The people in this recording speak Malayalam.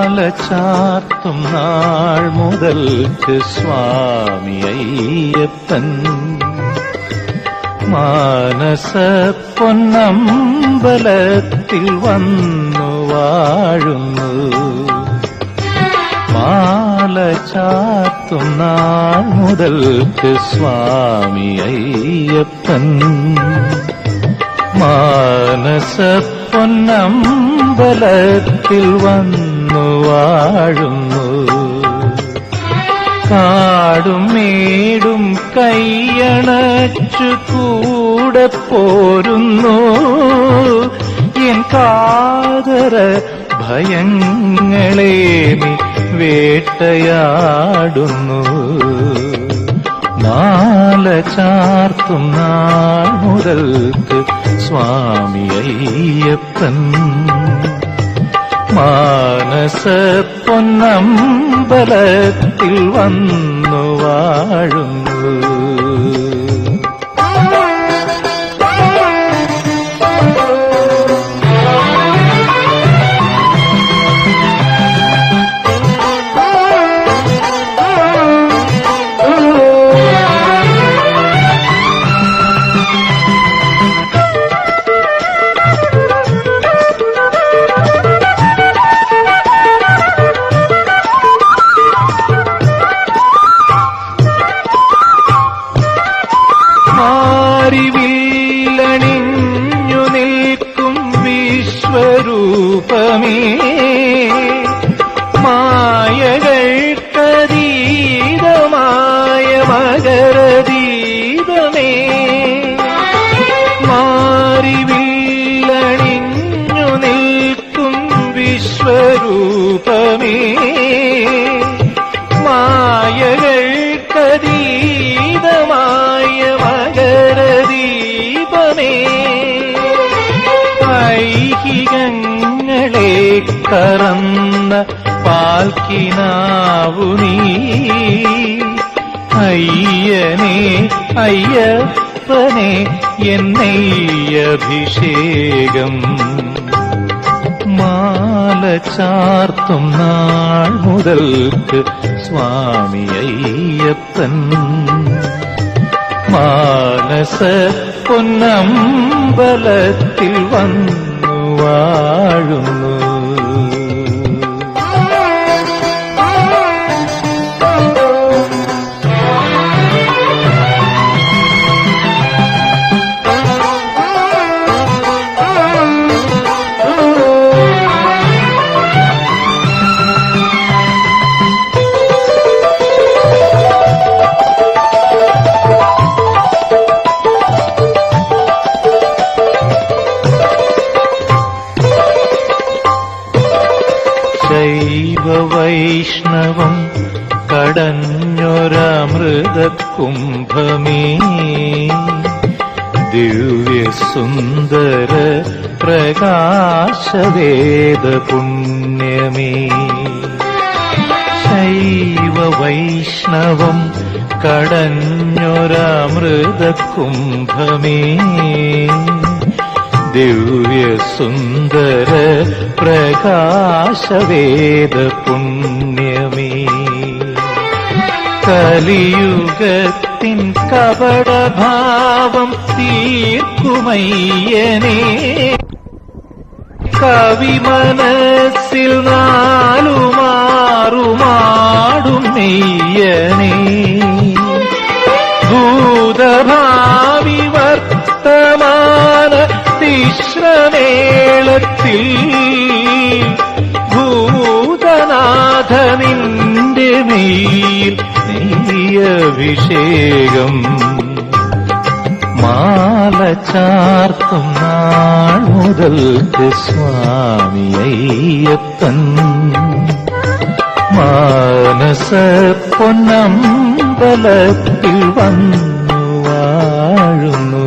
മാല ചാർത്തും നാൾ മുതൽക്ക് സ്വാമി അയ്യപ്പൻ. മാനസ പൊന്നമ്പലത്തിൽ വന്നു വാഴുന്നു. മാല ചാർത്തും നാൾ മുതൽക്ക് സ്വാമി അയ്യപ്പൻ. മാനസ പൊന്നമ്പലത്തിൽ വന്നു വാഴുന്നു. കാടും മേടും കൈയണച്ചു കൂടെ പോരുന്നു. എൻ കാതര ഭയങ്ങളെ വേട്ടയാടുന്നു. മാല ചാർത്തും നാൾ മുതൽക്ക് സ്വാമി അയ്യപ്പൻ. മാനസ പൊന്നമ്പലത്തിൽ വന്നു വാഴുന്നു. മാറിവില്ലണിഞ്ഞു നിൽക്കും വിശ്വരൂപമേ. കറന്ന പാൽക്കിനാവു നീ അയ്യനെ അയ്യപ്പനെ എന്നെയ്യഭിഷേകം മാല ചാർത്തും നാൾ മുതൽക്ക് സ്വാമി അയ്യപ്പൻ മാനസ പൊന്നമ്പലത്തിൽ വന്നു വാഴുന്നു ശൈവ വൈഷ്ണവം കടഞ്ഞൊരമൃത ദിവ്യസുന്ദര ദിവ്യ സുന്ദര പ്രകാശവേദ പുണ്യമേ ശൈവ വൈഷ്ണവം കടഞ്ഞൊരമൃത കുംഭമേ ദിവ്യ സുന്ദര പ്രകാശവേദ പുണ്യമേ കലിയുഗത്തിൻ കപടഭാവം തീർക്കുമയ്യനേ. കവി മനസ്സിൽ നാലുമാറുമാടും നെയ്യനേ. ഭൂതഭാവി തിശ്രമേളത്തിൽ ഭൂതനാഥനിന്റെ മെയ്യിൽ നെയ്യഭിഷേകം മാല ചാർത്തും നാൾ മുതൽക്ക് സ്വാമി അയ്യപ്പൻ. മാനസ പൊന്നമ്പലത്തിൽ വന്നു വാഴുന്നു.